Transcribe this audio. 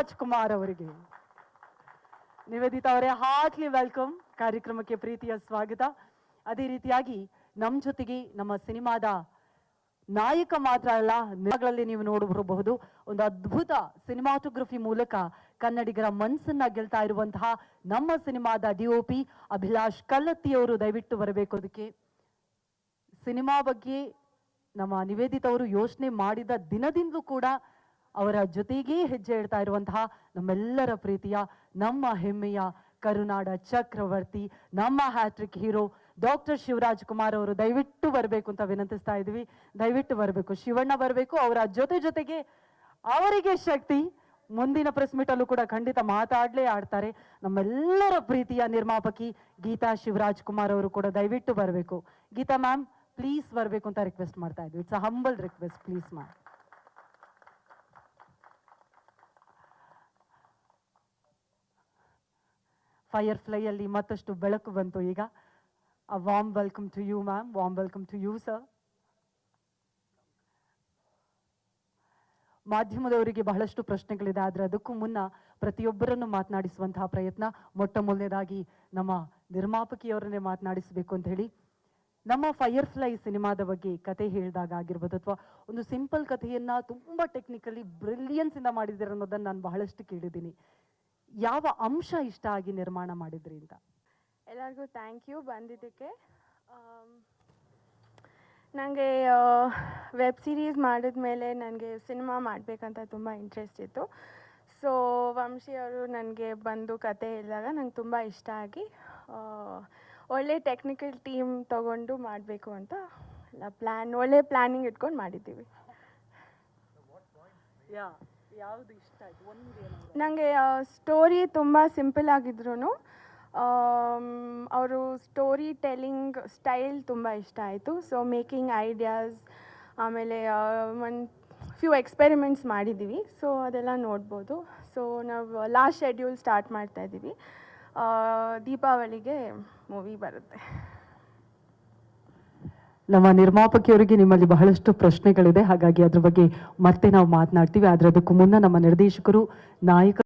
ರಾಜ್ಕುಮಾರ್ ಅವರಿಗೆ. ನಿವೇದಿತಾ ಅವರೇ, heartly welcome. ಕಾರ್ಯಕ್ರಮಕ್ಕೆ ಪ್ರೀತಿಯ ಸ್ವಾಗತ. ಅದೇ ರೀತಿಯಾಗಿ ನಮ್ಮ ಜೊತೆಗೆ ನಮ್ಮ ಸಿನಿಮಾದ ನಾಯಕ ಮಾತ್ರ ಅಲ್ಲ ನಿಮಗಳಲ್ಲಿ ನೀವು ನೋಡಬಹುದು. ಒಂದು ಅದ್ಭುತ ಸಿನಿಮಾಟೋಗ್ರಫಿ ಮೂಲಕ ಕನ್ನಡಿಗರ ಮನಸ್ಸನ್ನ ಗೆಲ್ತಾ ಇರುವಂತಹ ನಮ್ಮ ಸಿನಿಮಾದ ಡಿಒಪಿ ಅಭಿಲಾಷ್ ಕಲ್ಲತ್ತಿಯವರು ದಯವಿಟ್ಟು ಬರಬೇಕು. ಅದಕ್ಕೆ ಸಿನಿಮಾ ಬಗ್ಗೆ ನಮ್ಮ ನಿವೇದಿತ ಅವರು ಯೋಚನೆ ಮಾಡಿದ ದಿನದಿಂದಲೂ ಕೂಡ ಅವರ ಜೊತೆಗೇ ಹೆಜ್ಜೆ ಇಡ್ತಾ ಇರುವಂತಹ ನಮ್ಮೆಲ್ಲರ ಪ್ರೀತಿಯ, ನಮ್ಮ ಹೆಮ್ಮೆಯ ಕರುನಾಡ ಚಕ್ರವರ್ತಿ, ನಮ್ಮ hattrick hero doctor Shivaraj Kumar ಅವರು ದಯವಿಟ್ಟು ಬರಬೇಕು ಅಂತ ವಿನಂತಿಸ್ತಾ ಇದ್ವಿ. ದಯವಿಟ್ಟು ಬರಬೇಕು. ಶಿವಣ್ಣ ಬರಬೇಕು. ಅವರ ಜೊತೆ ಜೊತೆಗೆ ಅವರಿಗೆ ಶಕ್ತಿ. ಮುಂದಿನ ಪ್ರೆಸ್ ಮೀಟಲ್ಲೂ ಕೂಡ ಖಂಡಿತ ಮಾತಾಡ್ಲೇ ಆಡ್ತಾರೆ. ನಮ್ಮೆಲ್ಲರ ಪ್ರೀತಿಯ ನಿರ್ಮಾಪಕಿ ಗೀತಾ ಶಿವರಾಜ್ ಕುಮಾರ್ ಅವರು ಕೂಡ ದಯವಿಟ್ಟು ಬರಬೇಕು. ಗೀತಾ ಮ್ಯಾಮ್ ಪ್ಲೀಸ್ ಬರಬೇಕು ಅಂತ ರಿಕ್ವೆಸ್ಟ್ ಮಾಡ್ತಾ ಇದ್ವಿ. It's a humble request please ma'am fire ಫ್ಲೈಯಲ್ಲಿ ಮತ್ತಷ್ಟು ಬೆಳಕು ಬಂತು ಈಗ. Warm welcome to you ma'am warm welcome to you sir ಮಾಧ್ಯಮದವರಿಗೆ ಬಹಳಷ್ಟು ಪ್ರಶ್ನೆಗಳಿದೆ, ಆದರೆ ಅದಕ್ಕೂ ಮುನ್ನ ಪ್ರತಿಯೊಬ್ಬರನ್ನು ಮಾತನಾಡಿಸುವಂತಹ ಪ್ರಯತ್ನ ಮೊಟ್ಟ ಮೊದಲನೇದಾಗಿ ನಮ್ಮ ನಿರ್ಮಾಪಕಿಯವರನ್ನೇ ಮಾತನಾಡಿಸಬೇಕು ಅಂತ ಹೇಳಿ. ನಮ್ಮ ಫೈರ್ ಫ್ಲೈ ಸಿನಿಮಾದ ಬಗ್ಗೆ ಕತೆ ಹೇಳಿದಾಗ ಆಗಿರ್ಬೋದು, ಅಥವಾ ಒಂದು ಸಿಂಪಲ್ ಕಥೆಯನ್ನ ತುಂಬಾ ಟೆಕ್ನಿಕಲಿ ಬ್ರಿಲಿಯನ್ಸ್ ಇಂದ ಮಾಡಿದ್ದೀರ ಅನ್ನೋದನ್ನ ನಾನು ಬಹಳಷ್ಟು ಕೇಳಿದ್ದೀನಿ. ಯಾವ ಅಂಶ ಇಷ್ಟ ಆಗಿ ನಿರ್ಮಾಣ ಮಾಡಿದ್ರಿ ಅಂತ? ಎಲ್ಲರಿಗೂ ಥ್ಯಾಂಕ್ ಯು ಬಂದಿದ್ದಕ್ಕೆ. ನನಗೆ ವೆಬ್ ಸೀರೀಸ್ ಮಾಡಿದ ಮೇಲೆ ನನಗೆ ಸಿನಿಮಾ ಮಾಡಬೇಕಂತ ತುಂಬ ಇಂಟ್ರೆಸ್ಟ್ ಇತ್ತು. ಸೊ ವಂಶಿ ಅವರು ನನಗೆ ಬಂದು ಕತೆ ಹೇಳಿದಾಗ ನಂಗೆ ತುಂಬ ಇಷ್ಟ ಆಗಿ ಒಳ್ಳೆ ಟೆಕ್ನಿಕಲ್ ಟೀಮ್ ತಗೊಂಡು ಮಾಡಬೇಕು ಅಂತ ಎಲ್ಲ ಪ್ಲ್ಯಾನ್ ಒಳ್ಳೆ ಪ್ಲ್ಯಾನಿಂಗ್ ಇಟ್ಕೊಂಡು ಮಾಡಿದ್ದೀವಿ. ಯಾವುದು ಇಷ್ಟ ನನಗೆ ಸ್ಟೋರಿ ತುಂಬ ಸಿಂಪಲ್ ಆಗಿದ್ರು ಅವರು ಸ್ಟೋರಿ ಟೆಲ್ಲಿಂಗ್ ಸ್ಟೈಲ್ ತುಂಬ ಇಷ್ಟ ಆಯಿತು. ಸೊ ಮೇಕಿಂಗ್ ಐಡಿಯಾಸ್ ಆಮೇಲೆ ಒಂದು ಫ್ಯೂ ಎಕ್ಸ್ಪೆರಿಮೆಂಟ್ಸ್ ಮಾಡಿದ್ದೀವಿ ಸೊ ಅದೆಲ್ಲ ನೋಡ್ಬೋದು. ಸೊ ನಾವು ಲಾಸ್ಟ್ ಶೆಡ್ಯೂಲ್ ಸ್ಟಾರ್ಟ್ ಮಾಡ್ತಾ ಇದ್ದೀವಿ ದೀಪಾವಳಿಗೆ ಮೂವಿ ಬರುತ್ತೆ. ನಮ್ಮ ನಿರ್ಮಾಪಕಿಯವರಿಗೆ ನಿಮ್ಮಲ್ಲಿ ಬಹಳಷ್ಟು ಪ್ರಶ್ನೆಗಳಿದೆ. ಹಾಗಾಗಿ ಅದ್ರ ಬಗ್ಗೆ ಮತ್ತೆ ನಾವು ಮಾತನಾಡ್ತೀವಿ. ಆದ್ರೆ ಅದಕ್ಕೂ ಮುನ್ನ ನಮ್ಮ ನಿರ್ದೇಶಕರು, ನಾಯಕ